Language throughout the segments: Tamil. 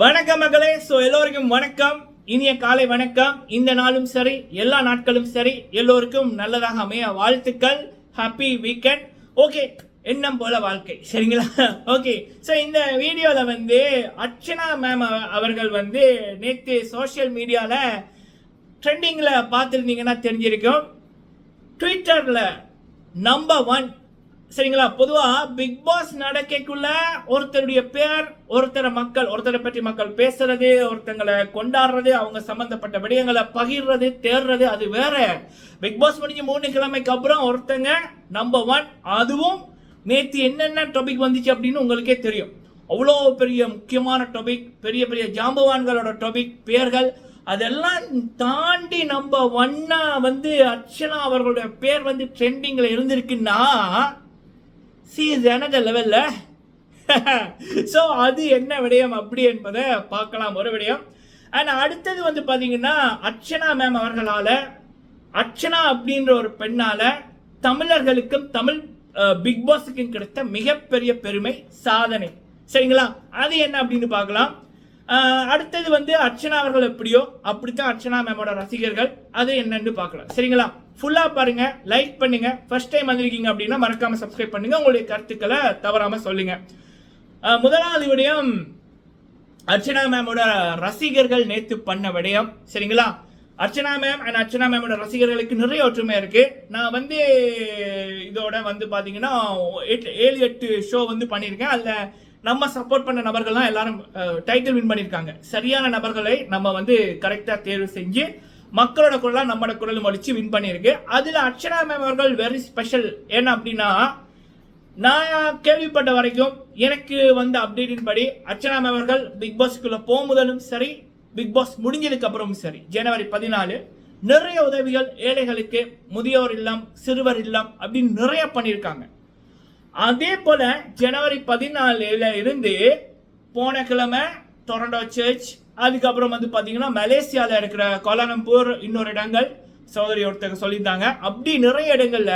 வணக்கம் மகளே ஸோ எல்லோருக்கும் வணக்கம். இனிய காலை வணக்கம். இந்த நாளும் சரி எல்லா நாட்களும் சரி. எல்லோருக்கும் நல்லதாக அமைய வாழ்த்துக்கள். ஹாப்பி வீக்கெண்ட் ஓகே எண்ணம் போல வாழ்க்கை. சரிங்களா? ஓகே ஸோ இந்த வீடியோவில் வந்து அர்ச்சனா மேம் அவர்கள் வந்து நேற்று சோஷியல் மீடியாவில் ட்ரெண்டிங்கில் பார்த்துருந்தீங்கன்னா தெரிஞ்சிருக்கும். ட்விட்டரில் நம்பர் ஒன் சரிங்களா? பொதுவாக பிக் பாஸ் நடக்கைக்குள்ள ஒருத்தருடைய பேர் ஒருத்தரை மக்கள் ஒருத்தரை பற்றி மக்கள் பேசுறது ஒருத்தங்களை கொண்டாடுறது அவங்க சம்பந்தப்பட்ட விடயங்களை பகிர்றது தேடுறது அது வேற. பிக் பாஸ் முடிஞ்சு மூணு கிழமைக்கு அப்புறம் ஒருத்தங்க நம்பர் ஒன் அதுவும் நேற்று என்னென்ன டாபிக் வந்துச்சு அப்படின்னு உங்களுக்கே தெரியும். அவ்வளோ பெரிய முக்கியமான டாபிக் பெரிய பெரிய ஜாம்பவான்களோட டாபிக் பேர்கள் அதெல்லாம் தாண்டி நம்ம ஒன்னா வந்து அர்ச்சனா அவர்களுடைய பேர் வந்து ட்ரெண்டிங்கில் இருந்திருக்குன்னா சி இஸ் லெவலில் ஸோ அது என்ன விடயம் அப்படி என்பதை பார்க்கலாம். ஒரு விடயம். அண்ட் அடுத்தது வந்து பார்த்தீங்கன்னா அர்ச்சனா மேம் அவர்களால் அர்ச்சனா அப்படின்ற ஒரு பெண்ணால் தமிழர்களுக்கும் தமிழ் பிக் பாஸுக்கும் கிடைத்த மிகப்பெரிய பெருமை சாதனை. சரிங்களா? அது என்ன அப்படின்னு பார்க்கலாம். அடுத்தது வந்து அர்ச்சனா அவர்கள் எப்படியோ அப்படித்தான் அர்ச்சனா மேமோட ரசிகர்கள். அது என்னன்னு பார்க்கலாம். சரிங்களா? ஃபுல்லாக பாருங்க லைக் பண்ணுங்க. ஃபர்ஸ்ட் டைம் வந்திருக்கீங்க அப்படின்னா மறக்காம சப்ஸ்கிரைப் பண்ணுங்க. உங்களுடைய கருத்துக்களை தவறாம சொல்லுங்க. முதலாவது விடயம் அர்ச்சனா மேமோட ரசிகர்கள் நேத்து பண்ண விடயம். சரிங்களா? அர்ச்சனா மேம் அண்ட் அர்ச்சனா மேமோட ரசிகர்களுக்கு நிறைய ஒற்றுமை இருக்கு. நான் வந்து இதோட வந்து பார்த்தீங்கன்னா எட்டு ஏழு எட்டு ஷோ வந்து பண்ணியிருக்கேன். அதில் நம்ம சப்போர்ட் பண்ண நபர்கள்லாம் எல்லாரும் டைட்டில் வின் பண்ணியிருக்காங்க. சரியான நபர்களை நம்ம வந்து கரெக்டாக தேர்வு செஞ்சு மக்களோட குரலாக நம்மளோட குரலும் அடித்து வின் பண்ணியிருக்கு. அதில் அர்ச்சனா மேம் அவர்கள் வெரி ஸ்பெஷல் என்ன அப்படின்னா நான் கேள்விப்பட்ட வரைக்கும் எனக்கு வந்த அப்டேட்டின் படி அர்ச்சனா மேம் அவர்கள் பிக் பாஸ்க்குள்ளே போகும்போதும் சரி பிக் பாஸ் முடிஞ்சதுக்கு அப்புறமும் சரி. ஜனவரி பதினாலு நிறைய உதவிகள் ஏழைகளுக்கு முதியோர் இல்லம் சிறுவர் இல்லம் அப்படின்னு நிறைய பண்ணியிருக்காங்க. அதே போல ஜனவரி பதினாலுல இருந்து போன கிழமை டொரண்டோ சர்ச் அதுக்கப்புறம் வந்து பார்த்தீங்கன்னா மலேசியாவில் இருக்கிற கோலாலம்பூர் இன்னொரு இடங்கள் சகோதரி ஒருத்தங்க சொல்லியிருந்தாங்க. அப்படி நிறைய இடங்களில்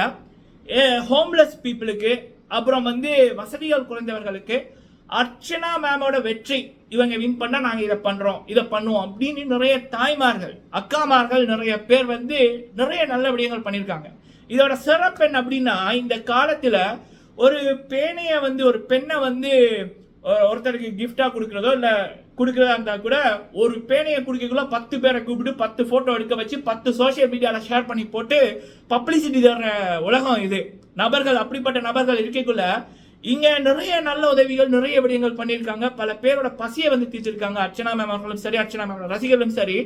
ஹோம்லெஸ் பீப்புளுக்கு அப்புறம் வந்து வசதிகள் குறைந்தவர்களுக்கு அர்ச்சனா மேமோட வெற்றி இவங்க வின் பண்ணால் நாங்கள் இதை பண்ணுறோம் இதை பண்ணுவோம் அப்படின்னு நிறைய தாய்மார்கள் அக்காமார்கள் நிறைய பேர் வந்து நிறைய நல்ல விடயங்கள் பண்ணியிருக்காங்க. இதோட சிறப்பு என்ன அப்படின்னா இந்த காலத்தில் ஒரு பேனையை வந்து ஒரு பெண்ணை வந்து ஒருத்தருக்கு கிஃப்டாக கொடுக்குறதோ இல்லை கொடுக்கறதா இருந்தால் கூட ஒரு பேனையை கொடுக்கக்குள்ள பத்து பேரை கூப்பிட்டு பத்து ஃபோட்டோ எடுக்க வச்சு பத்து சோஷியல் மீடியாவில் ஷேர் பண்ணி போட்டு பப்ளிசிட்டி தர்ற உலகம் இது. நபர்கள் அப்படிப்பட்ட நபர்கள் இருக்கக்குள்ள இங்கே நிறைய நல்ல உதவிகள் நிறைய விடயங்கள் பண்ணியிருக்காங்க. பல பேரோட பசியை வந்து தீர்த்திருக்காங்க. அர்ச்சனா மேம் அவர்களும் சரி அர்ச்சனா மேம் ரசிகர்களும் சரி.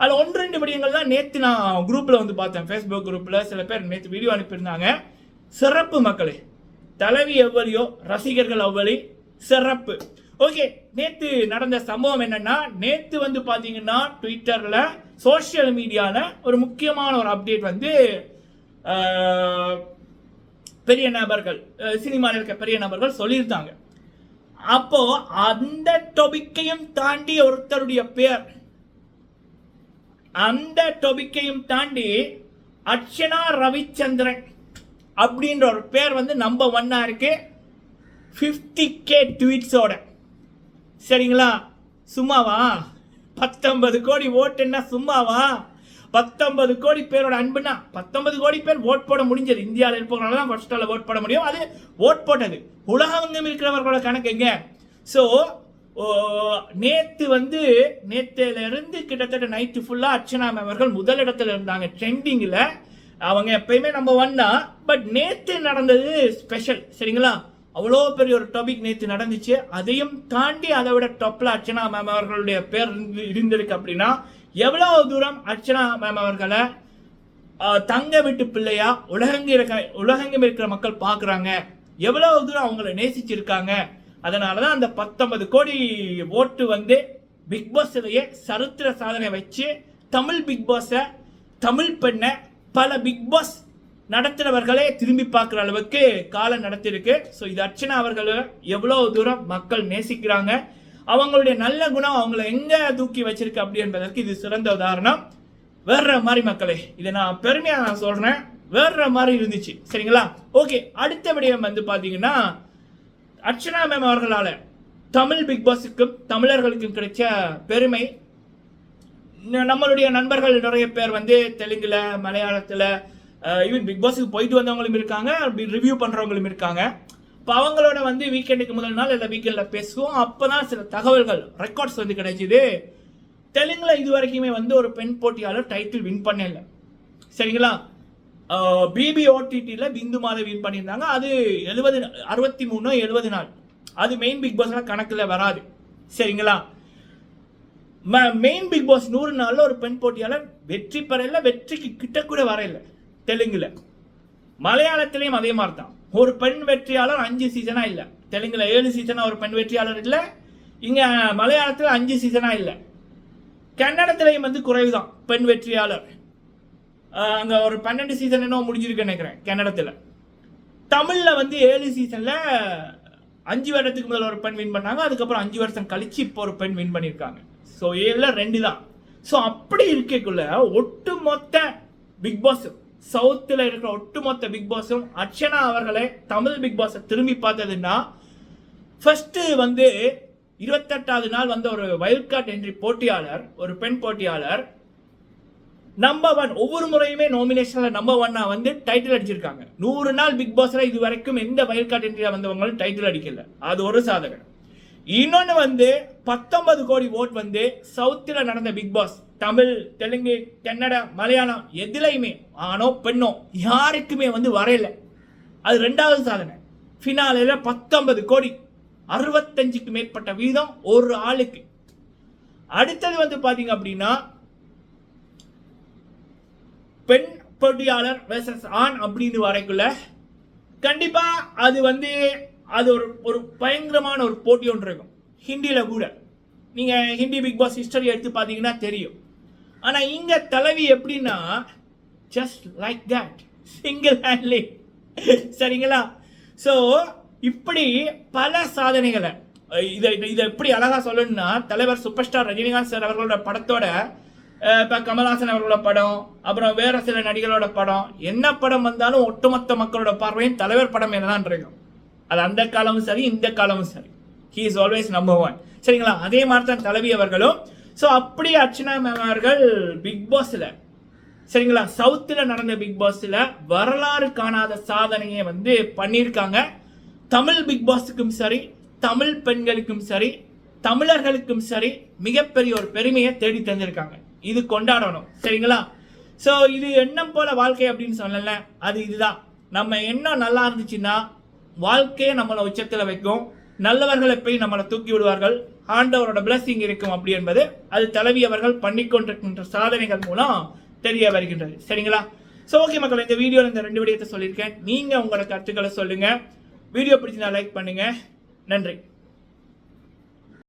அதில் ஒன்று ரெண்டு விடயங்கள் தான் நேற்று நான் குரூப்பில் வந்து பார்த்தேன். ஃபேஸ்புக் குரூப்பில் சில பேர் நேற்று வீடியோ அனுப்பியிருந்தாங்க. சிறப்பு மக்களே தலைவி எவ்வளியோ ரசிகர்கள் அவ்வளி சிறப்பு. ஓகே நேத்து நடந்த சம்பவம் என்னன்னா நேத்து வந்து பாத்தீங்கன்னா ட்விட்டர்ல சோஷியல் மீடியால ஒரு முக்கியமான ஒரு அப்டேட் வந்து பெரிய நபர்கள் சினிமாவில் இருக்க பெரிய நபர்கள் சொல்லியிருந்தாங்க. அப்போ அந்த டொபிக்கையும் தாண்டி ஒருத்தருடைய பேர் அந்த டொபிக்கையும் தாண்டி அர்ச்சனா ரவிச்சந்திரன் அப்படின்ற ஒரு பேர் வந்து நம்பர் ஒன்னா இருக்கு. ஃபிஃப்டி கே ட்வீட்ஸோட சரிங்களா? சும்மாவா? பத்தொன்பது கோடி ஓட்டுன்னா சும்மாவா? பத்தொன்பது கோடி பேரோட அன்புனா பத்தொன்பது கோடி பேர் ஓட் போட முடிஞ்சது. இந்தியாவில் இருப்பவங்களால தான் ஃபர்ஸ்ட் ஓட் போட முடியும். அது ஓட் போட்டது. உலகம் இருக்கிறவர்களோட கணக்குங்க ஸோ நேற்று வந்து நேற்றுலேருந்து கிட்டத்தட்ட நைட்டு ஃபுல்லாக அர்ச்சனா மேம் அவர்கள் முதலிடத்தில் இருந்தாங்க. ட்ரெண்டிங்கில் அவங்க எப்பயுமே நம்ம தான். பட் நேற்று நடந்தது ஸ்பெஷல் சரிங்களா? அவ்வளோ பெரிய ஒரு டாபிக் நேற்று நடந்துச்சு. அதையும் தாண்டி அதை விட டாப்பில் அர்ச்சனா மேம் அவர்களுடைய பேர் இருந்து- இருந்திருக்கு அப்படின்னா எவ்வளோ தூரம் அர்ச்சனா மேம் அவர்களை தங்க விட்டு பிள்ளையா உலகங்க இருக்க உலகங்கம் இருக்கிற மக்கள் பார்க்குறாங்க. எவ்வளவு தூரம் அவங்கள நேசிச்சிருக்காங்க. அதனால தான் அந்த பத்தொன்பது கோடி ஓட்டு வந்து பிக் பாஸ்லயே சரித்திர சாதனை வச்சு தமிழ் பிக் பாஸை தமிழ் பெண்ணை பல பிக் பாஸ் நடத்துகிறவர்களே திரும்பி பார்க்குற அளவுக்கு காலம் நடத்திருக்கு ஸோ இது அர்ச்சனா அவர்களை எவ்வளோ தூரம் மக்கள் நேசிக்கிறாங்க. அவங்களுடைய நல்ல குணம் அவங்கள எங்கே தூக்கி வச்சிருக்கு அப்படி என்பதற்கு இது சிறந்த உதாரணம். வேற மாதிரி மக்களே இதை நான் பெருமையாக நான் சொல்கிறேன் வேற மாதிரி இருந்துச்சு. சரிங்களா? ஓகே அடுத்த விடயம் வந்து பார்த்தீங்கன்னா அர்ச்சனா மேம் அவர்களால் தமிழ் பிக் பாஸுக்கும் தமிழர்களுக்கும் கிடைச்ச பெருமை. நம்மளுடைய நண்பர்கள் நிறைய பேர் வந்து தெலுங்கில் மலையாளத்தில் ஈவன் பிக் பாஸுக்கு போயிட்டு வந்தவங்களும் இருக்காங்க ரிவ்யூ பண்றவங்களும் இருக்காங்க. இப்போ அவங்களோட வந்து வீக்கெண்டுக்கு முதல் நாள் இல்லை வீக்கெண்டில் பேசுவோம். அப்போ தான் சில தகவல்கள் ரெக்கார்ட்ஸ் வந்து கிடைச்சிது. தெலுங்கில் இது வரைக்குமே வந்து ஒரு பெண் போட்டியாளர் டைட்டில் வின் பண்ணல சரிங்களா? பிபி ஓடிடியில் பிந்து மாதம் வின் பண்ணியிருந்தாங்க. அது எழுபது அறுபத்தி மூணு எழுபது நாள். அது மெயின் பிக் பாஸ்லாம் கணக்கில் வராது. சரிங்களா? மெயின் பிக் பாஸ் நூறு நாளில் ஒரு பெண் போட்டியாளர் வெற்றி பெறல வெற்றிக்கு கிட்ட கூட வரையில்லை தெலுங்குல. மலையாளத்திலையும் அதே மாதிரி தான் ஒரு பெண் வெற்றியாளர் அஞ்சு சீசனா இல்லை. தெலுங்குல ஏழு சீசனா ஒரு பெண் வெற்றியாளர் இல்லை. இங்க மலையாளத்தில் அஞ்சு சீசனா இல்லை. கன்னடத்திலையும் வந்து குறைவு தான் பெண் வெற்றியாளர். அங்கே அங்க ஒரு பன்னெண்டு சீசன் என்ன முடிஞ்சிருக்கு நினைக்கிறேன் கன்னடத்தில். தமிழ்ல வந்து ஏழு சீசன்ல அஞ்சு வருடத்துக்கு முதல்ல ஒரு பெண் வின் பண்ணாங்க. அதுக்கப்புறம் அஞ்சு வருஷம் கழிச்சு இப்போ ஒரு பெண் வின் பண்ணியிருக்காங்க. ஸோ ஏழில் ரெண்டு தான் ஸோ அப்படி இருக்கக்குள்ள ஒட்டுமொத்த பிக் பாஸ் சவுத்தில் இருக்கிற ஒட்டுமொத்த பிக் பாஸும் அர்ச்சனா அவர்களே தமிழ் பிக் பாஸை திரும்பி பார்த்ததுன்னா ஃபர்ஸ்ட் வந்து இருபத்தெட்டாவது நாள் வந்த ஒரு வைல்ட் கார்ட் என்ட்ரி போட்டியாளர் ஒரு பெண் போட்டியாளர். நம்பர் ஒன் ஒவ்வொரு முறையுமே நாமினேஷனில் நம்பர் ஒன்னா வந்து டைட்டில் அடிச்சிருக்காங்க. நூறு நாள் பிக் பாஸில் இது வரைக்கும் எந்த வயல் கார்டு என்ட்ரியில் வந்தவங்களும் டைட்டில் அடிக்கல. அது ஒரு சாதகம் இன்னொன்று வந்து பத்தொன்பது கோடி ஓட் வந்து சவுத்தில் நடந்த பிக் பாஸ் தமிழ் தெலுங்கு கன்னடா மலையாளம் எதுலையுமே ஆணோ பெண்ணோ யாருக்குமே வந்து வரையலை. அது ரெண்டாவது சாதனை. ஃபினாலில் பத்தொன்பது கோடி அறுபத்தஞ்சுக்கு மேற்பட்ட வீதம் ஒரு ஆளுக்கு. அடுத்தது வந்து பார்த்தீங்க அப்படின்னா பெண் போட்டியாளர் வெர்சஸ் ஆண் அப்படின்னு வரைக்குள்ள கண்டிப்பாக அது வந்து அது ஒரு ஒரு பயங்கரமான ஒரு போட்டி ஒன்று இருக்கும். ஹிந்தியில் கூட. நீங்கள் ஹிந்தி பிக் பாஸ் ஹிஸ்டரி எடுத்து பார்த்தீங்கன்னா தெரியும். ஆனால் இங்கே தலைவி எப்படின்னா just like that single handedly சரிங்களா? ஸோ இப்படி பல சாதனைகளை இதை இதை- எப்படி அழகாக சொல்லணும்னா தலைவர் சூப்பர் ஸ்டார் ரஜினிகாந்த் சார் அவர்களோட படத்தோட இப்போ கமல்ஹாசன் அவர்களோட படம் அப்புறம் வேற சில நடிகளோட படம் என்ன படம் வந்தாலும் ஒட்டுமொத்த மக்களோட பார்வையும் தலைவர் படம் என்னதான் இருக்கும். அது அந்த காலமும் சரி இந்த காலமும் சரி. He is always number one சரிங்களா? அதே மாதிரி தான் தலைவி அவர்களும் ஸோ அப்படி அர்ச்சனா மேம் அவர்கள் பிக் பாஸ்ல சரிங்களா? சவுத்தில் நடந்த பிக் பாஸ்ல வரலாறு காணாத சாதனையை வந்து பண்ணியிருக்காங்க. தமிழ் பிக் பாஸுக்கும் சரி தமிழ் பெண்களுக்கும் சரி தமிழர்களுக்கும் சரி மிகப்பெரிய ஒரு பெருமையை தேடி தந்திருக்காங்க. இது கொண்டாடணும் சரிங்களா? ஸோ இது எண்ணம் போல வாழ்க்கை அப்படின்னு சொல்லல அது இதுதான். நம்ம எண்ணம் நல்லா இருந்துச்சுன்னா வாழ்க்கையை நம்மளை உச்சத்தில் வைக்கும். நல்லவர்களை போய் நம்மளை தூக்கி விடுவார்கள். ஆண்டவரோட பிளஸ்ஸிங் இருக்கும் அப்படி என்பது அது தலைவி அவர்கள் பண்ணிக்கொண்டிருக்கின்ற சாதனைகள் மூலம் தெரிய வருகின்றது. சரிங்களா? ஸோ ஓகே மக்கள் இந்த வீடியோவில் இந்த ரெண்டு விடயத்தை சொல்லியிருக்கேன். நீங்கள் உங்களோட கருத்துக்களை சொல்லுங்கள் வீடியோ பிடிச்சிருந்தா லைக் பண்ணுங்கள் நன்றி.